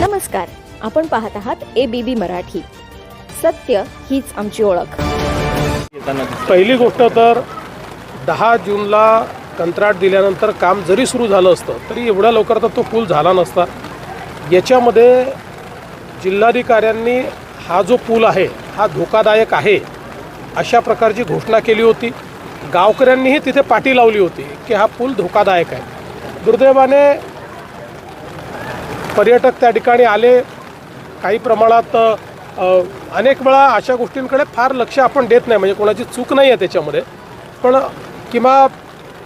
नमस्कार आपण पाहत आहात ए बी बी मराठी. सत्य हीच आमची ओळख. पहिली गोष्ट तर दहा जूनला कंत्राट दिल्यानंतर काम जरी सुरू झालं असतं तरी एवढ्या लवकर तर तो पूल झाला नसता. याच्यामध्ये जिल्हाधिकाऱ्यांनी हा जो पूल आहे हा धोकादायक आहे अशा प्रकारची घोषणा केली होती. गावकऱ्यांनीही तिथे पाठी लावली होती की हा पूल धोकादायक आहे. दुर्दैवाने पर्यटक त्या ठिकाणी आले. काही प्रमाणात अनेक वेळा अशा गोष्टींकडे फार लक्ष आपण देत नाही. म्हणजे कोणाची चूक नाही आहे त्याच्यामध्ये. पण किंवा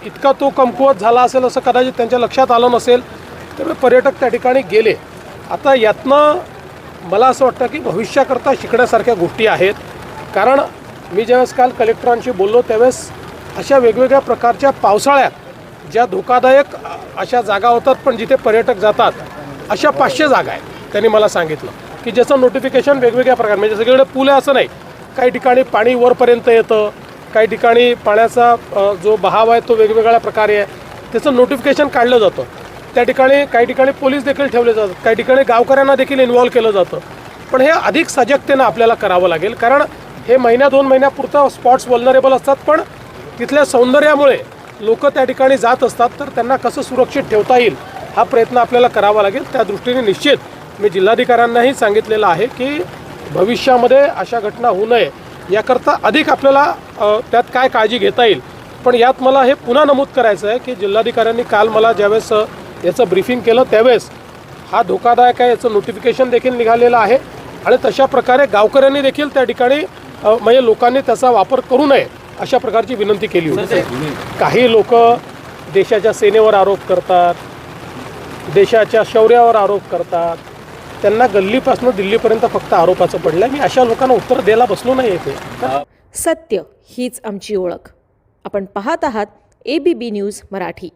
इतका तो कमकुवत झाला असेल असं कदाचित त्यांच्या लक्षात आलं नसेल त्यामुळे पर्यटक त्या ठिकाणी गेले. आता यातनं मला असं वाटतं की भविष्याकरता शिकण्यासारख्या गोष्टी आहेत. कारण मी ज्यावेळेस काल कलेक्टरांशी बोललो त्यावेळेस अशा वेगवेगळ्या प्रकारच्या पावसाळ्यात ज्या धोकादायक अशा जागा होतात पण जिथे पर्यटक जातात अशा पाचशे जागा आहेत. त्यांनी मला सांगितलं की ज्याचं नोटिफिकेशन वेगवेगळ्या प्रकार म्हणजे सगळीकडे पूल आहे असं नाही. काही ठिकाणी पाणी वरपर्यंत येतं काही ठिकाणी पाण्याचा जो बहाव आहे तो वेगवेगळ्या प्रकारे आहे. त्याचं नोटिफिकेशन काढलं जातं. त्या ठिकाणी काही ठिकाणी पोलीस देखील ठेवले जातात. काही ठिकाणी गावकऱ्यांना देखील इन्व्हॉल्व्ह केलं जातं. पण हे अधिक सजगतेनं आपल्याला करावं लागेल. कारण हे महिन्या दोन महिन्यापुरतं स्पॉट्स वल्नरेबल असतात. पण तिथल्या सौंदर्यामुळे लोक त्या ठिकाणी जात असतात. तर त्यांना कसं सुरक्षित ठेवता येईल? हा प्रयत्न आपल्याला करावा लागेल. त्या दृष्टीने निश्चित मी जिल्हाधिकाऱ्यांनाही सांगितलेलं आहे की भविष्यामध्ये अशा घटना होऊ नये. याकरता अधिक आपल्याला त्यात काय काळजी घेता येईल. पण यात मला हे पुन्हा नमूद करायचं आहे की जिल्हाधिकाऱ्यांनी काल मला ज्यावेळेस याचं ब्रीफिंग केलं त्यावेळेस हा धोकादायक आहे याचं नोटिफिकेशन देखील निघालेलं आहे. आणि तशा प्रकारे गावकऱ्यांनी देखील त्या ठिकाणी म्हणजे लोकांनी त्याचा वापर करू नये अशा प्रकारची विनंती केली होती. काही लोक देशाच्या सेनेवर आरोप करतात देशाच्या शौर्यावर आरोप करतात. त्यांना गल्लीपासून दिल्लीपर्यंत फक्त आरोपाचं पडलं मी अशा लोकांना उत्तर द्यायला बसलो नाही येते सत्य हीच आमची ओळख. आपण पाहत आहात A B B news Marathi.